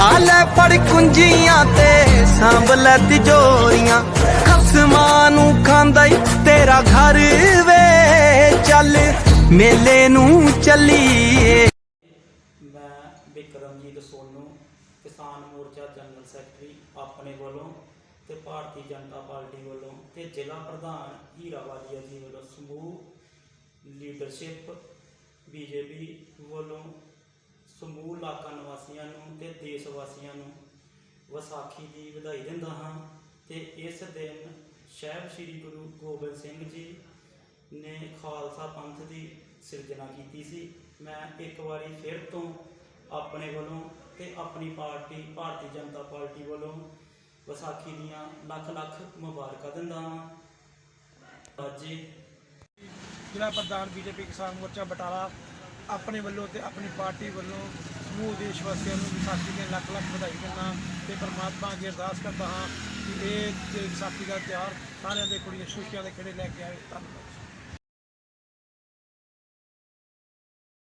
ਆ ਲੈ ਫੜ ਕੁੰਜੀਆਂ ਤੇ ਸਾਂਭ ਲੈ ਤਿਜੋਰੀਆਂ। ਖਸਮਾਂ ਨੂੰ ਖਾਂਦਾ ਈ ਤੇਰਾ ਘਰ ਵੇ। ਚੱਲ ਮੇਲੇ ਨੂੰ ਚੱਲੀਏ। ਮੈਂ ਬਿਕਰਮਜੀਤ ਸੋਨੂ, ਕਿਸਾਨ ਮੋਰਚਾ ਜਨਰਲ ਸੈਕਟਰੀ ਆਪਣੇ ਵੱਲੋਂ ਤੇ ਭਾਰਤੀ ਜਨਤਾ ਪਾਰਟੀ ਵੱਲੋਂ ਤੇ ਜ਼ਿਲ੍ਹਾ ਪ੍ਰਧਾਨ ਹੀਰਾ ਜੀ ਵੱਲੋਂ ਸਮੂਹ ਲੀਡਰਸ਼ਿਪ ਬੀਜੇਪੀ ਵੱਲੋਂ ਇਲਾਕਾ ਨਿਵਾਸੀਆਂ ਨੂੰ ਤੇ ਦੇਸ਼ ਵਾਸੀਆਂ ਨੂੰ ਵਿਸਾਖੀ ਦੀ ਵਧਾਈ ਦਿੰਦਾ ਹਾਂ ਤੇ ਇਸ ਦਿਨ ਸ਼ਹਿਬ ਸ੍ਰੀ ਗੁਰੂ ਗੋਬਿੰਦ ਸਿੰਘ ਜੀ ਨੇ ਖਾਲਸਾ ਪੰਥ ਦੀ ਸਿਰਜਣਾ ਕੀਤੀ ਸੀ। ਮੈਂ ਇੱਕ ਵਾਰੀ ਫਿਰ ਤੋਂ ਆਪਣੇ ਵੱਲੋਂ ਤੇ ਆਪਣੀ ਪਾਰਟੀ, ਭਾਰਤੀ ਜਨਤਾ ਪਾਰਟੀ ਵੱਲੋਂ ਵਿਸਾਖੀ ਦੀਆਂ ਲੱਖ ਲੱਖ ਮੁਬਾਰਕਾਂ ਦਿੰਦਾ ਹਾਂ। ਅੱਜ ਜ਼ਿਲ੍ਹਾ ਪ੍ਰਧਾਨ ਬੀਜੇਪੀ ਕਿਸਾਨ ਮੋਰਚਾ ਬਟਾਲਾ ਆਪਣੇ ਵੱਲੋਂ ਤੇ ਆਪਣੀ ਪਾਰਟੀ ਵੱਲੋਂ ਸਮੂਹ ਦੇਸ਼ ਵਾਸੀਆਂ ਨੂੰ ਵਿਸਾਖੀ ਦੀਆਂ ਲੱਖ ਲੱਖ ਵਧਾਈ ਦਿੰਦਾ ਤੇ ਪਰਮਾਤਮਾ ਅੱਗੇ ਅਰਦਾਸ ਕਰਦਾ ਹਾਂ ਕਿ ਇਹ ਵਿਸਾਖੀ ਦਾ ਤਿਉਹਾਰ ਸਾਰਿਆਂ ਦੇ ਕੁੜੀਆਂ ਖੁਸ਼ੀਆਂ ਦੇ ਖੇੜੇ ਲੈ ਕੇ ਆਵੇ ਧੰਨਵਾਦ।